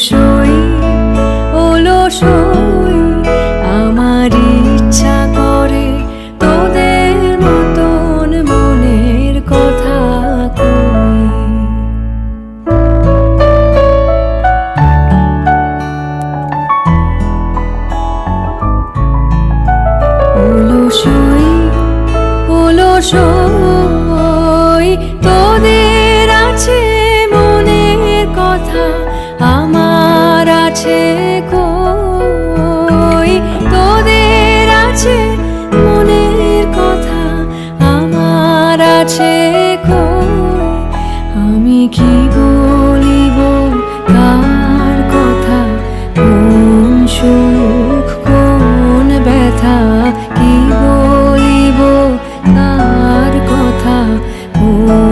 ওলসই ওলসই আমার ইচ্ছা করে তোদের মতন মনের কথা কই। অলসই অলসই আছে কই তোদের আছে মনের কথা, আমার আছে কই আমি কি বলিব কার কথা? কোন সুখ, কোন ব্যথা? কি বলিব কার কথা? কোন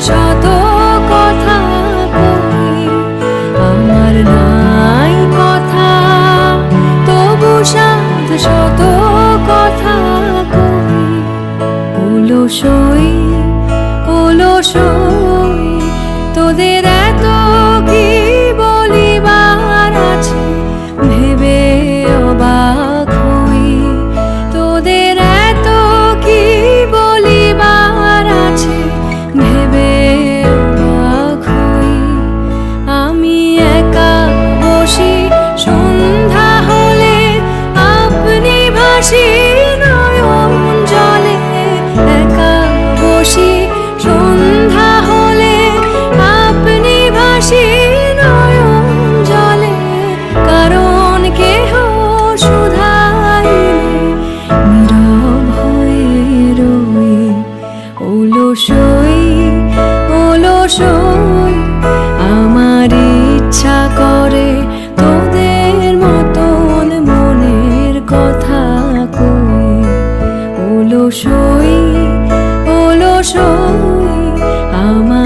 下的 সই হলো সই আমার ইচ্ছা করে তোদের মতন মনের কথা কই। হলো সই হলো সই আমার